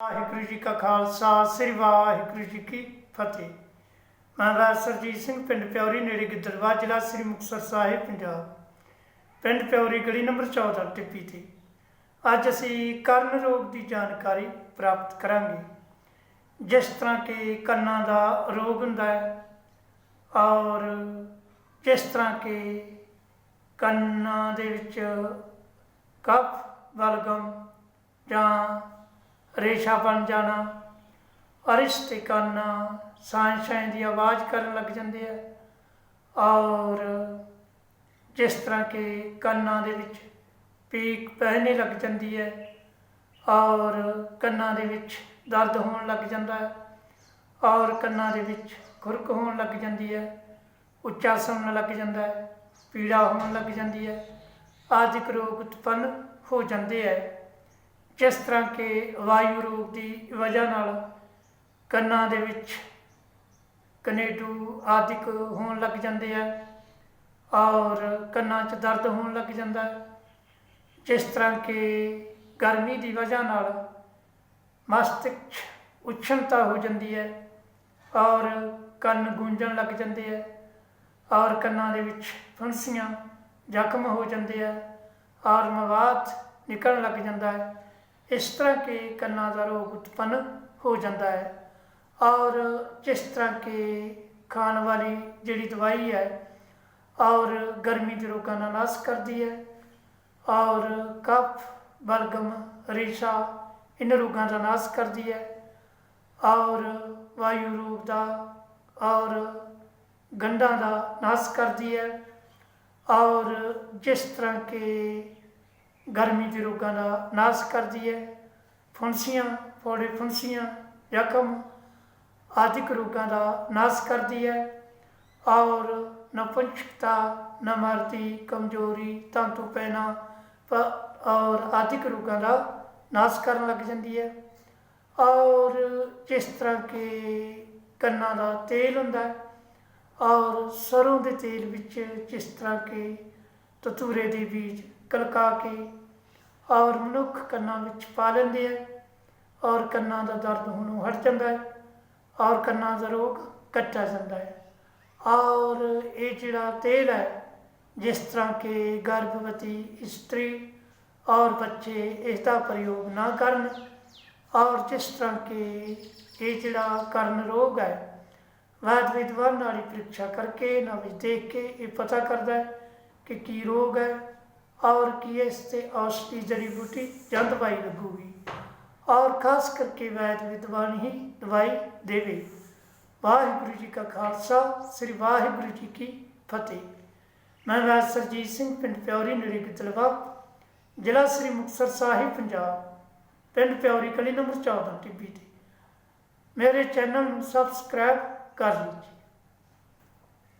ਵਾਹਿਗੁਰੂ ਜੀ ਕਾ ਖਾਲਸਾ, ਸ੍ਰੀ ਵਾਹਿਗੁਰੂ ਜੀ ਕੀ ਫਤਿਹ। ਮੈਂ ਰਾਜ ਸਿੰਘ, ਪਿੰਡ ਪਿਉਰੀ ਨੇੜੇ ਗਿੱਦੜਵਾ, ਜ਼ਿਲ੍ਹਾ ਸ੍ਰੀ ਮੁਕਤਸਰ ਸਾਹਿਬ, ਪੰਜਾਬ। ਪਿੰਡ ਪਿਉਰੀ ਗਲੀ ਨੰਬਰ 14 ਟਿੱਪੀ ਤੇ। ਅੱਜ ਅਸੀਂ ਕਰਨ ਰੋਗ ਦੀ ਜਾਣਕਾਰੀ ਪ੍ਰਾਪਤ ਕਰਾਂਗੇ। ਜਿਸ ਤਰ੍ਹਾਂ ਕਿ ਕੰਨਾਂ ਦਾ ਰੋਗ ਹੁੰਦਾ ਹੈ ਔਰ ਜਿਸ ਤਰ੍ਹਾਂ ਕਿ ਕੰਨਾਂ ਦੇ ਵਿੱਚ ਕਫ ਬਲਗਮ ਜਾਂ ਰੇਸ਼ਾ ਬਣ ਜਾਣਾ ਅਰਿਸ਼ਤੇ ਕਰਨਾ ਸਾਂ ਸਾਂ ਦੀ ਆਵਾਜ਼ ਕਰਨ ਲੱਗ ਜਾਂਦੇ ਆ। ਔਰ ਜਿਸ ਤਰ੍ਹਾਂ ਕਿ ਕੰਨਾਂ ਦੇ ਵਿੱਚ ਪੀਕ ਪਹਿਨੇ ਲੱਗ ਜਾਂਦੀ ਹੈ, ਔਰ ਕੰਨਾਂ ਦੇ ਵਿੱਚ ਦਰਦ ਹੋਣ ਲੱਗ ਜਾਂਦਾ ਹੈ, ਔਰ ਕੰਨਾਂ ਦੇ ਵਿੱਚ ਖੁਰਕ ਹੋਣ ਲੱਗ ਜਾਂਦੀ ਹੈ, ਉੱਚਾ ਸੁਣਨ ਲੱਗ ਜਾਂਦਾ ਹੈ, ਪੀੜਾ ਹੋਣ ਲੱਗ ਜਾਂਦੀ ਹੈ, ਆਦਿਕ ਰੋਗ ਉਤਪੰਨ ਹੋ ਜਾਂਦੇ ਹੈ। ਜਿਸ ਤਰ੍ਹਾਂ ਕਿ ਵਾਯੂ ਰੋਗ ਦੀ ਵਜ੍ਹਾ ਨਾਲ ਕੰਨਾਂ ਦੇ ਵਿੱਚ ਕਨੇਡੂ ਆਦਿਕ ਹੋਣ ਲੱਗ ਜਾਂਦੇ ਆ ਔਰ ਕੰਨਾਂ 'ਚ ਦਰਦ ਹੋਣ ਲੱਗ ਜਾਂਦਾ ਜਿਸ ਤਰ੍ਹਾਂ ਕਿ ਗਰਮੀ ਦੀ ਵਜ੍ਹਾ ਨਾਲ ਮਸਤਿਸ਼ਕ 'ਚ ਉਛਣਤਾ ਹੋ ਜਾਂਦੀ ਹੈ ਔਰ ਕੰਨ ਗੂੰਜਣ ਲੱਗ ਜਾਂਦੇ ਆ ਔਰ ਕੰਨਾਂ ਦੇ ਵਿੱਚ ਫੁੰਸੀਆਂ ਜ਼ਖਮ ਹੋ ਜਾਂਦੇ ਆ ਔਰ ਮਵਾਦ ਨਿਕਲਣ ਲੱਗ ਜਾਂਦਾ ਹੈ। ਇਸ ਤਰ੍ਹਾਂ ਕਿ ਕੰਨਾਂ ਦਾ ਰੋਗ ਉਤਪੰਨ ਹੋ ਜਾਂਦਾ ਹੈ ਔਰ ਜਿਸ ਤਰ੍ਹਾਂ ਕਿ ਖਾਣ ਵਾਲੀ ਜਿਹੜੀ ਦਵਾਈ ਹੈ ਔਰ ਗਰਮੀ ਦੇ ਰੋਗਾਂ ਦਾ ਨਾਸ਼ ਕਰਦੀ ਹੈ ਔਰ ਕਫ, ਬਲਗਮ, ਰੇਸ਼ਾ ਇਨ ਰੋਗਾਂ ਦਾ ਨਾਸ਼ ਕਰਦੀ ਹੈ ਔਰ ਵਾਯੂ ਰੋਗ ਦਾ ਔਰ ਗੰਢਾਂ ਦਾ ਨਾਸ਼ ਕਰਦੀ ਹੈ ਔਰ ਜਿਸ ਤਰ੍ਹਾਂ ਕਿ ਗਰਮੀ ਦੇ ਰੋਗਾਂ ਦਾ ਨਾਸ਼ ਕਰਦੀ ਹੈ। ਫੁੰਸੀਆਂ ਫੋੜੇ ਫੁੰਸੀਆਂ ਜ਼ਖਮ ਆਦਿਕ ਰੋਗਾਂ ਦਾ ਨਾਸ਼ ਕਰਦੀ ਹੈ। ਔਰ ਨਪੁੰਸਕਤਾ ਨਮਰਤੀ ਕਮਜ਼ੋਰੀ, ਤੰਤੂ ਪੈਣਾ ਔਰ ਆਦਿਕ ਰੋਗਾਂ ਦਾ ਨਾਸ਼ ਕਰਨ ਲੱਗ ਜਾਂਦੀ ਹੈ। ਔਰ ਜਿਸ ਤਰ੍ਹਾਂ ਕਿ ਕੰਨਾਂ ਦਾ ਤੇਲ ਹੁੰਦਾ ਔਰ ਸਰੋਂ ਦੇ ਤੇਲ ਵਿੱਚ ਜਿਸ ਤਰ੍ਹਾਂ ਕਿ ਤਤੂਰੇ ਦੇ ਬੀਜ ਕਲਕਾ ਕੇ ਔਰ ਮਨੁੱਖ ਕੰਨਾਂ ਵਿੱਚ ਪਾ ਲੈਂਦੇ ਹੈ ਔਰ ਕੰਨਾਂ ਦਾ ਦਰਦ ਹੋਣੋਂ ਹਟ ਜਾਂਦਾ ਹੈ। ਔਰ ਕੰਨਾਂ ਦਾ ਰੋਗ ਕੱਟਿਆ ਜਾਂਦਾ ਹੈ। ਔਰ ਇਹ ਜਿਹੜਾ ਤੇਲ ਹੈ, ਜਿਸ ਤਰ੍ਹਾਂ ਕਿ ਗਰਭਵਤੀ ਇਸਤਰੀ ਔਰ ਬੱਚੇ ਇਸ ਦਾ ਪ੍ਰਯੋਗ ਨਾ ਕਰਨ, ਔਰ ਜਿਸ ਤਰ੍ਹਾਂ ਕਿ ਇਹ ਜਿਹੜਾ ਕਰਨ ਰੋਗ ਹੈ ਵੈਦ ਵਿਦਵਾਨ ਨਾਲੀ ਪ੍ਰੀਖਿਆ ਕਰਕੇ ਇਹਨਾਂ ਵਿੱਚ ਦੇਖ ਕੇ ਇਹ ਪਤਾ ਕਰਦਾ ਹੈ। ਕਿ ਕੀ ਰੋਗ ਹੈ ਔਰ ਕੀ ਇਸ ਤੇ ਔਸ਼ਧੀ ਜੜੀ ਬੂਟੀ ਜਾਂ ਦਵਾਈ ਲੱਗੂਗੀ। ਔਰ ਖਾਸ ਕਰਕੇ ਵੈਦ ਵਿਦਵਾਨ ਹੀ ਦਵਾਈ ਦੇਵੇ। ਵਾਹਿਗੁਰੂ ਜੀ ਕਾ ਖਾਲਸਾ, ਸ੍ਰੀ ਵਾਹਿਗੁਰੂ ਜੀ ਕੀ ਫਤਿਹ। ਮੈਂ ਵੈਦ ਸਰਜੀਤ ਸਿੰਘ, ਪਿੰਡ ਪਿਉਰੀ ਨੇੜੇ ਗਿੱਦੜਵਾ, ਜ਼ਿਲ੍ਹਾ ਸ੍ਰੀ ਮੁਕਤਸਰ ਸਾਹਿਬ, ਪੰਜਾਬ, ਪਿੰਡ ਪਿਉਰੀ ਕਲੀ ਨੰਬਰ 14 ਟਿੱਬੀ ਤੇ। ਮੇਰੇ ਚੈਨਲ ਨੂੰ ਸਬਸਕ੍ਰਾਈਬ ਕਰ ਲਓ ਜੀ।